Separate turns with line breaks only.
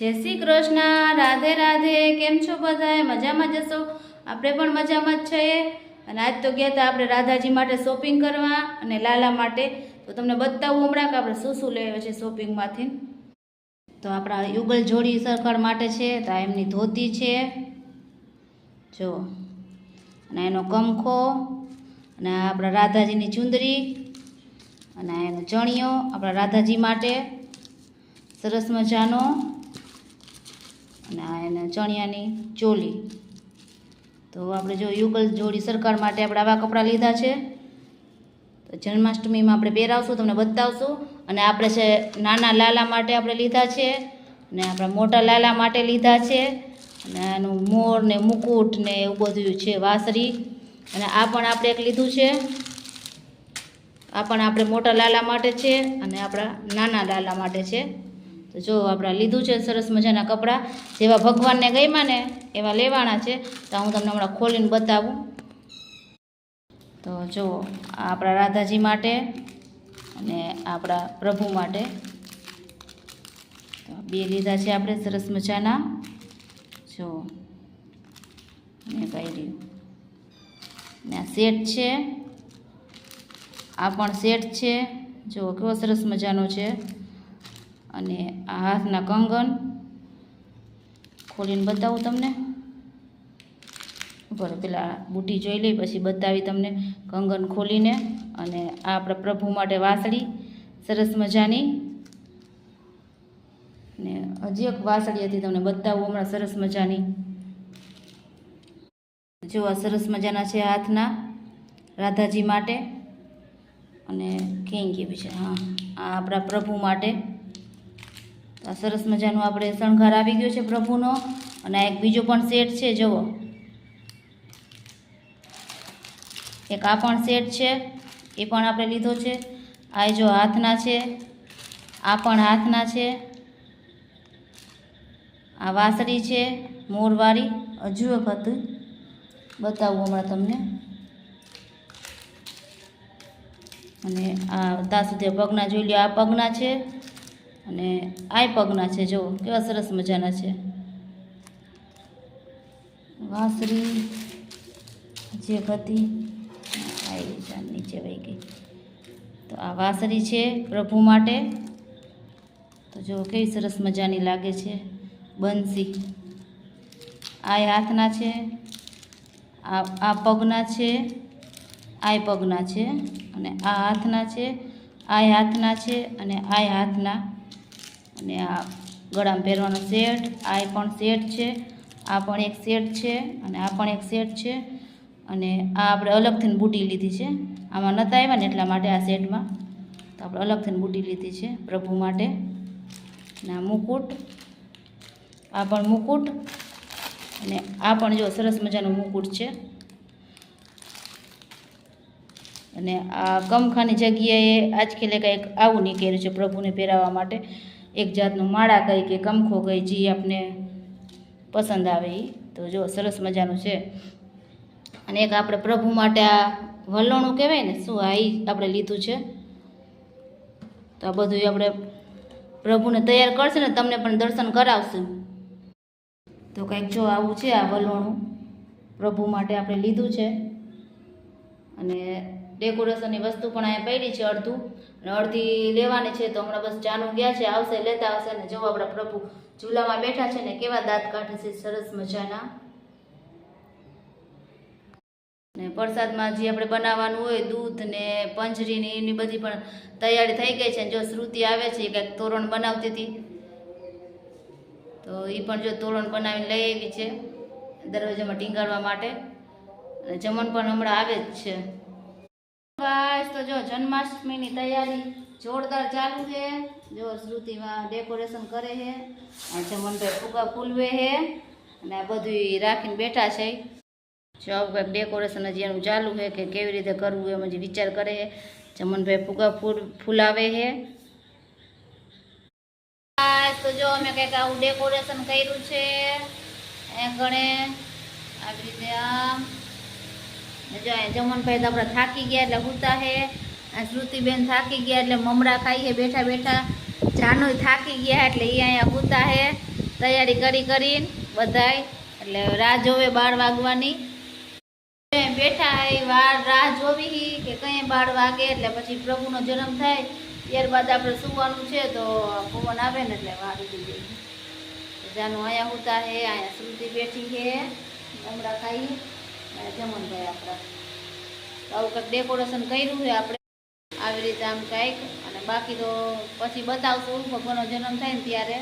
જય શ્રી કૃષ્ણ, રાધે રાધે, કેમ છો બધા મજામાં જશો આપણે પણ મજામાં જ છીએ. અને આજ તો ગયા હતા આપણે રાધાજી માટે શોપિંગ કરવા અને લાલા માટે. તો તમને બતાવું હમણાં કે આપણે શું શું લેવા છે શોપિંગમાંથી તો આપણા યુગલ જોડી સરકાર માટે છે, તો એમની ધોતી છે. જો, અને એનો કમખો અને આપણા રાધાજીની ચુંદરી, અને એનો ચણિયો આપણા રાધાજી માટે. સરસ મજાનો. અને આ એને ચણિયાની ચોલી. તો આપણે જો યુગલ જોડી સરકાર માટે આપણે આવા કપડાં લીધા છે. તો જન્માષ્ટમીમાં આપણે પહેરાવશું, તમને બતાવશું. અને આપણે છે નાના લાલા માટે આપણે લીધા છે. અને આપણા મોટા લાલા માટે લીધા છે. અને આનું મોર ને મુકુટ ને એવું બધું છે વાસરી અને આ પણ આપણે એક લીધું છે. આ પણ આપણે મોટા લાલા માટે છે અને આપણા નાના લાલા માટે છે. તો જો આપણે લીધું છે સરસ મજાના કપડાં, જેવા ભગવાનને ગમ્યા ને એવા લેવાના છે, તો હું તમને હમણાં ખોલીને બતાવું. તો જો આપણા રાધાજી માટે અને આપણા પ્રભુ માટે બે લીધા છે આપણે સરસ મજાના. જો અને પહેર્યું ને આ સેટ છે, આ પણ સેટ છે. જો કેવો સરસ મજાનો છે. અને આ હાથના કંગન ખોલીને બતાવું તમને. ઉપર પેલા બુટી જોઈ લઈ, પછી બતાવી તમને કંગન ખોલીને. અને આ આપણા પ્રભુ માટે વાસળી, સરસ મજાની. ને હજી એક વાસળી હતી, તમને બતાવું હમણાં સરસ મજાની. જો આ સરસ મજાના છે હાથના, રાધાજી માટે. અને કેંગી બી છે? હા, આ આપણા પ્રભુ માટે. આ સરસ મજાનું આપણે શણગાર આવી ગયો છે પ્રભુનો અને એક બીજો પણ સેટ છે, જુઓ. એક આ પણ સેટ છે, એ પણ આપણે લીધો છે. આ જો હાથના છે, આ પણ હાથના છે. આ વાસળી છે મોરવાળી હજુ હતું બતાવું હમણાં તમને. અને આ ત્યાં સુધી પગના જોઈ લો આ પગના છે. અને આ પગના છે, જો, કેવા સરસ મજાના છે. વાસરી જે હતી આવી નીચે વહી ગઈ. તો આ વાસરી છે પ્રભુ માટે. તો જો, કેવી સરસ મજાની લાગે છે. બંસી. આ હાથના છે, આ આ પગના છે, આ પગના છે, અને આ હાથના છે, આ હાથના છે, અને આ હાથના અને આ ગળામાં પહેરવાનો સેટ, આ પણ સેટ છે, આ પણ એક સેટ છે અને આ પણ એક સેટ છે. અને આ આપણે અલગથી બુટી લીધી છે. આમાં નહોતા આવ્યા ને એટલા માટે આ સેટમાં. તો આપણે અલગથી બુટી લીધી છે પ્રભુ માટે. અને આ મુકુટ, આ પણ મુકુટ અને આ પણ જો સરસ મજાનું મુકુટ છે. અને આ કમખાની જગ્યાએ આજકાલે કંઈક આવું નીકળ્યું છે પ્રભુને પહેરાવવા માટે. એક જાતનું માળા કહી કે કમખો કહી જે આપને પસંદ આવે એ તો જો સરસ મજાનું છે. અને એક આપણે પ્રભુ માટે આ વલણું કહેવાય ને, શું આ આપણે લીધું છે? તો આ બધું આપણે પ્રભુને તૈયાર કરશે ને, તમને પણ દર્શન કરાવશે. તો કંઈક જો આવું છે આ વલોણું, પ્રભુ માટે આપણે લીધું છે. અને ડેકોરેશનની વસ્તુ પણ અહીંયા પડી છે અડધું. અને અડધી લેવાની છે તો હમણાં બસ ચાનું ગયા છે, આવશે, લેતા આવશે ને જો આપણા પ્રભુ ચૂલામાં બેઠા છે ને કેવા દાંત કાઢે છે, સરસ મજાના. ને પ્રસાદમાં જે આપણે બનાવવાનું હોય, દૂધ ને પંજરીની એની બધી પણ તૈયારી થઈ ગઈ છે જો શ્રુતિ આવે છે કંઈક તોરણ બનાવતી હતી. તો એ પણ જો તોરણ બનાવીને લઈ આવી છે દરવાજામાં ટીંગાડવા માટે. જમણ પણ હમણાં આવે જ છે. બસ, તો જો જન્માષ્ટમીની તૈયારી જોરદાર ચાલુ છે. જો શ્રુતિમાં ડેકોરેશન કરે છે અને જમણભાઈ ફૂગા ફૂલવે છે, અને આ બધું રાખીને બેઠા છે. જો ડેકોરેશન હજી એનું ચાલુ છે કે કેવી રીતે કરવું એમ હજી વિચાર કરે છે. જમણભાઈ ફૂગા ફૂલ, ફૂલાવે છે. તો જો અમે કંઈક આવું ડેકોરેશન કર્યું છે. એ ગણે, આવી રીતે આમ જો અહીંયા જમણભાઈ તો આપણે થાકી ગયા એટલે હુતા હે. શ્રુતિબેન થાકી ગયા એટલે મમરા હે, બેઠા બેઠા. જાનુ થાકી ગયા એટલે એ અહીંયા હુતા હે. તૈયારી કરી કરીને બધાય. એટલે રાહ જોવે બાર વાગવાની. બેઠા હે વાર રાહ જોવી કે કંઈ બાર વાગે એટલે પછી પ્રભુનો જન્મ થાય. ત્યારબાદ આપણે સુવાનું છે તો પવન આવે ને એટલે વાર ઉડી જાય. જાનું અહીંયા હોતા હે, અહીંયા શ્રુતિ બેઠી હે. મમરા ખાઈ અને જમણભાઈ આપણા તો આવું કંઈક ડેકોરેશન કર્યું છે આપણે. આવી રીતે આમ કંઈક. અને બાકી તો પછી બતાવશું. ભગવાનનો જન્મ થાય ને ત્યારે.